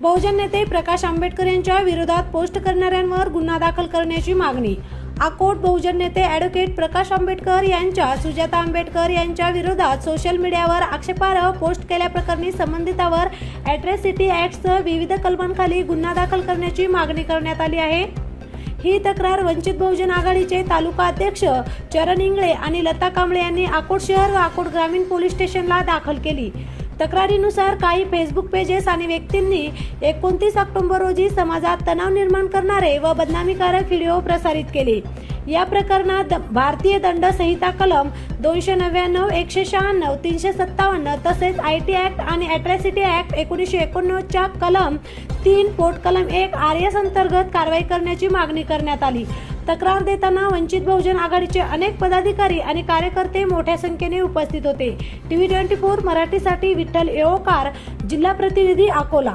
बहुजन नेते प्रकाश आंबेडकर यांच्या विरोधात पोस्ट करणाऱ्यांवर गुन्हा दाखल करण्याची मागणी. आकोट बहुजन नेते ॲडव्होकेट प्रकाश आंबेडकर यांच्या सुजाता आंबेडकर यांच्या विरोधात सोशल मीडियावर आक्षेपार्ह पोस्ट केल्याप्रकरणी संबंधितावर ॲट्रॅसिटी ॲक्टसह विविध कलमांखाली गुन्हा दाखल करण्याची मागणी करण्यात आली आहे. ही तक्रार वंचित बहुजन आघाडीचे तालुका अध्यक्ष चरण इंगळे आणि लता कांबळे यांनी अकोट शहर व अकोट ग्रामीण पोलीस स्टेशनला दाखल केली. तक्रारीनुसार काही फेसबुक पेजेस आणि व्यक्तींनी एकोणतीस ऑक्टोबर रोजी समाजात तणाव निर्माण करणारे व बदनामीकारक व्हिडिओ प्रसारित केले. या प्रकरणात द- भारतीय दंड संहिता कलम दोनशे नव्याण्णव एकशे शहाण्णव तीनशे सत्तावन्न तसेच आय टी ॲक्ट आणि ॲट्रॅसिटी ॲक्ट एकोणीसशे एकोणनव्वदच्या कलम तीन पोट कलम एक आर एस अंतर्गत कारवाई करण्याची मागणी करण्यात आली. तक्रार देताना वंचित बहुजन आघाडीचे अनेक पदाधिकारी आणि कार्यकर्ते मोठ्या संख्येने उपस्थित होते. टीव्ही ट्वेंटी फोर मराठीसाठी विठ्ठल येओकार जिल्हा प्रतिनिधी अकोला.